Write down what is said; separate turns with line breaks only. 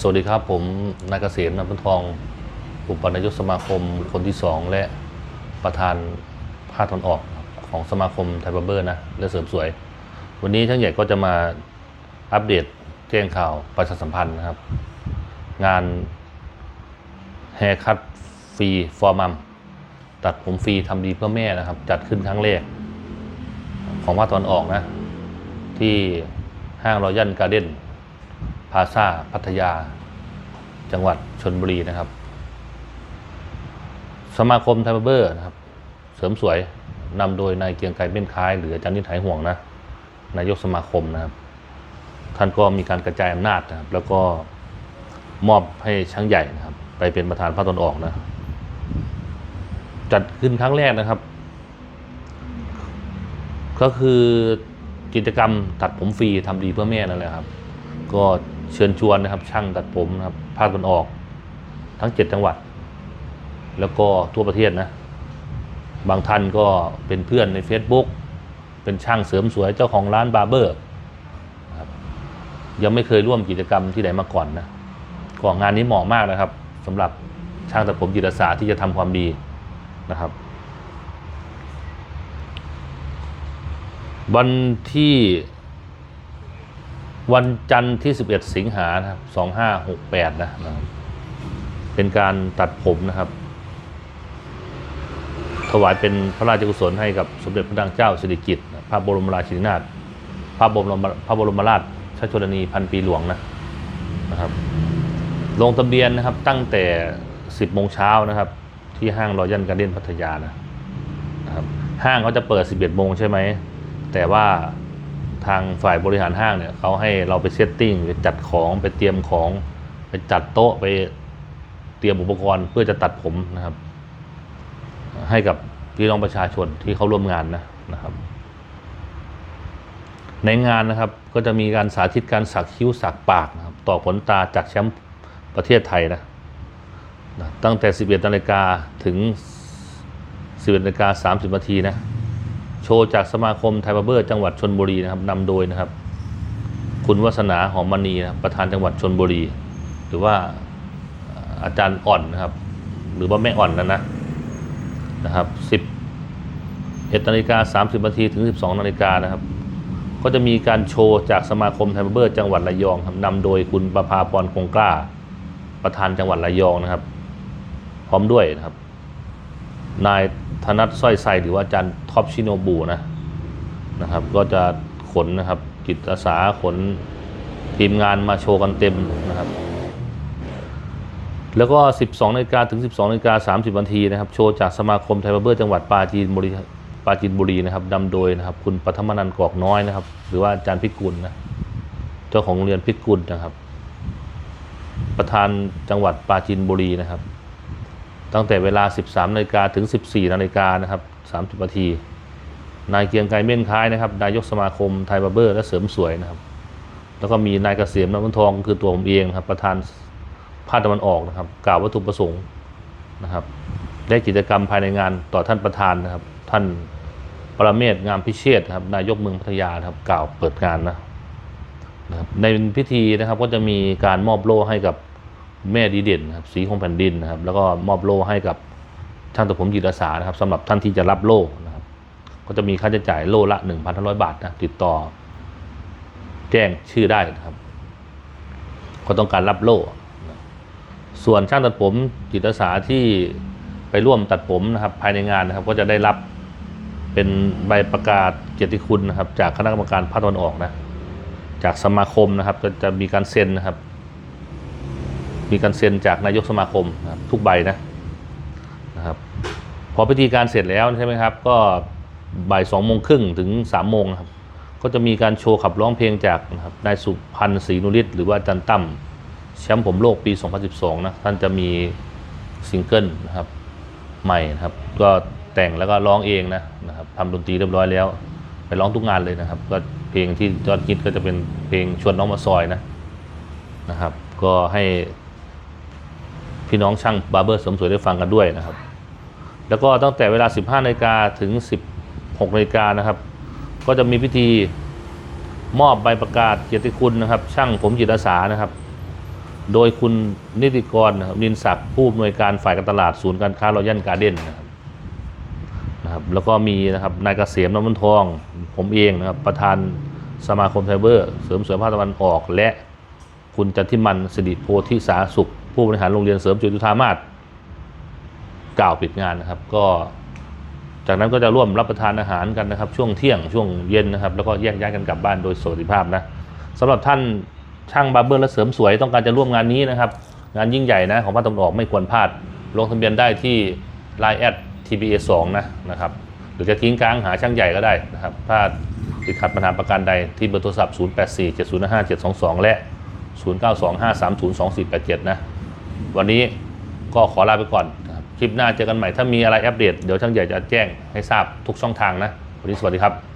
สวัสดีครับ ผมนายเกษมนำพันทอง อุปนายกสมาคมคนที่สองและประธานภาคตอนออกของสมาคมไทยบาร์เบอร์นะและเสริมสวย วันนี้ช่างใหญ่ก็จะมาอัปเดตแจ้งข่าวประชาสัมพันธ์นะครับ งานแฮร์คัตฟรีฟอร์มัมตัดผมฟรีทำดีเพื่อแม่นะครับ จัดขึ้นครั้งแรก ของภาคตอนออกนะ ที่ห้างรอยัลการ์เด้น พาซาพัทยา จังหวัดชนบุรีนะครับ สมาคมไทยบเบอร์นะครับ เสริมสวยนำโดยนายเกียงไกรเม่นคล้าย หรืออาจารย์นิถายห่วงนะนายกสมาคมนะครับ ท่านก็มีการกระจายอำนาจนะครับ แล้วก็มอบให้ช้างใหญ่นะครับ ไปเป็นประธานภาคตนออกนะ จัดขึ้นครั้งแรกนะครับ ก็คือกิจกรรมตัดผมฟรีทำดีเพื่อแม่นั่นแหละครับ ก็ เชิญชวนนะครับ ช่างตัดผมนะครับภาคตะวันออก ทั้งเจ็ดจังหวัด แล้วก็ทั่วประเทศนะ บางท่านก็เป็นเพื่อนใน Facebook เป็นช่างเสริมสวยเจ้าของร้านบาร์เบอร์ยังไม่เคยร่วมกิจกรรมที่ไหนมาก่อนนะก็งานนี้เหมาะมากนะครับสำหรับช่างตัดผมจิตอาสาที่จะทำความดีนะครับ วันที่ วันจันทร์ที่ 11 สิงหานะครับ2568 นะนะครับเป็นการตัดผมนะครับ ถวายเป็นพระราชกุศลให้กับสมเด็จพระนางเจ้าสิริกิติ์พระบรมราชินีนาถพระบรมพระบรมราชชชนนีพันปีหลวงนะนะครับ ลงทะเบียนนะครับตั้งแต่ 10โมงเช้านะครับ ที่ห้างรอยัลการ์เด้นพัทยานะนะครับห้างเขาจะเปิด 11โมงใช่ไหมแต่ว่า ทางฝ่ายบริหารห้างเนี่ยเขาให้เราไปเซตติ้งไปจัดของไปเตรียมของ ไปจัดโต๊ะไปเตรียมอุปกรณ์เพื่อจะตัดผมนะครับ ให้กับพี่น้องประชาชนที่เขาร่วมงานนะนะครับ ในงานนะครับก็จะมีการสาธิตการสักคิ้วสักปากนะครับ ต่อขนตาจากแชมป์ประเทศไทยนะนะตั้งแต่ 11นาฬิกาถึง 11นาฬิกา30นาทีนะ โชว์จากสมาคมไทยบาเบอร์ จังหวัดชนบุรีนะครับนำโดยนะครับ คุณวัฒนาหอมมณีนะครับประธานจังหวัดชนบุรี หรือว่าอาจารย์อ่อนนะครับ หรือว่าแม่อ่อนนั่นนะนะครับ11นาฬิกา30นาทีถึง12นาฬิกานะครับ ก็จะมีการโชว์จากสมาคมไทยบาเบอร์ จังหวัดระยองครับนำโดยคุณประภาพรคงกล้า ประธานจังหวัดระยองนะครับ พร้อมด้วยนะครับ นายธนัทสร้อยไซหรือว่าอาจารย์ท็อปชิโนบุนะนะครับ ก็จะขนนะครับจิตอาสาขนทีมงานมาโชว์กันเต็มนะครับ แล้วก็ 12นาฬิกาถึง 12นาฬิกา30นาทีนะครับ โชว์จากสมาคมไทยบาร์เบอร์จังหวัดปราจีนบุรีปราจีนบุรีนะครับนำโดยนะครับคุณปฐมนันกอกน้อยนะครับ หรือว่าอาจารย์พิกุลนะเจ้าของโรงเรียนพิกุลนะครับ ประธานจังหวัดปราจีนบุรีนะครับ ตั้งแต่เวลา 13นาฬิกาถึง 14นาฬิกานะครับ30นาทีนายเกรียงไกรเม่นค้ายนะครับนายกสมาคมไทยบาร์เบอร์และเสริมสวยนะครับ แล้วก็มีนายเกษมน้ำมันทองคือตัวผมเองครับประธานภาคตะวันออกนะครับ กล่าววัตถุประสงค์นะครับ ได้กิจกรรมภายในงานต่อท่านประธานนะครับ ท่านปรเมศงามพิเชษครับนายกเมืองพัทยาครับกล่าวเปิดงานนะนะครับในพิธีนะครับก็จะมีการมอบโล่ให้กับ แม่ดีเด่นนะครับสีของแผ่นดินนะครับ แล้วก็มอบโล่ให้กับช่างตัดผมจิตอาสานะครับสำหรับท่านที่จะรับโล่นะครับ ก็จะมีค่าใช้จ่ายโล่ละ1,500 บาทนะติดต่อ แจ้งชื่อได้นะครับ ก็ต้องการรับโล่ส่วนช่างตัดผมจิตอาสาที่ไปร่วมตัดผมนะครับ ภายในงานนะครับ ก็จะได้รับเป็นใบประกาศเกียรติคุณนะครับ จากคณะกรรมการภาคตะวันออกนะ จากสมาคมนะครับจะจะมีการเซ็นนะครับ มีการเซ็นจากนายกสมาคมนะครับทุกใบนะนะครับพอพิธีการเสร็จแล้วใช่ไหมครับ ก็บ่ายสองโมงครึ่งถึงสามโมงครับก็จะมีการโชว์ขับร้องเพลงจากนะครับนายสุพันธ์ศรีนุริศหรือว่าอาจันตั้มแชมป์ผมโลกปี 2012 นะ ท่านจะมีซิงเกิลนะครับใหม่นะครับ ก็แต่งแล้วก็ร้องเองนะนะครับทำดนตรีเรียบร้อยแล้ว ไปร้องทุกงานเลยนะครับ ก็เพลงที่ยอดฮิตก็จะเป็นเพลงชวนน้องมาซอยนะนะครับ ก็ให้ พี่น้องช่างบาร์เบอร์เสริมสวยได้ฟังกันด้วยนะครับ แล้วก็ตั้งแต่เวลา 15นาฬิกาถึง 16นาฬิกานะครับ ก็จะมีพิธีมอบใบประกาศเกียรติคุณนะครับ ช่างผมจิตอาสานะครับ โดยคุณนิติกรนะครับนินศักดิ์ผู้อำนวยการฝ่ายการตลาดศูนย์การค้ารอยัลการ์เด้นนะครับนะครับ แล้วก็มีนะครับนายเกษมน้ำมันทอง ผมเองนะครับ ประธานสมาคมไทเบอร์ เสริมสวยภาคตะวันออก และคุณจันทิมันสิริโพธิสาสุข ผู้บริหารโรงเรียนเสริมจุตุธามาศกล่าวปิดงานนะครับ ก็ จากนั้นก็จะร่วมรับประทานอาหารกันนะครับ ช่วงเที่ยงช่วงเย็นนะครับ แล้วก็แยกย้ายกันกลับบ้านโดยสวัสดิภาพนะสำหรับท่านช่างบาร์เบอร์และเสริมสวยต้องการจะร่วมงานนี้นะครับ งานยิ่งใหญ่นะของภาคตะวันออกไม่ควรพลาดลงทะเบียนได้ที่ Line แอด TBA 2นะนะครับหรือจะทิ้งกลางหาช่างใหญ่ก็ได้นะครับ ถ้าติดขัดปัญหาประการใดที่เบอร์โทรศัพท์ 0847055722 และ 0925302487 นะ วันนี้ก็ขอลาไปก่อนนะครับคลิปหน้าเจอกันใหม่ถ้ามีอะไรอัปเดตเดี๋ยวช่างใหญ่จะแจ้งให้ทราบทุกช่องทางนะ วันนี้สวัสดีครับ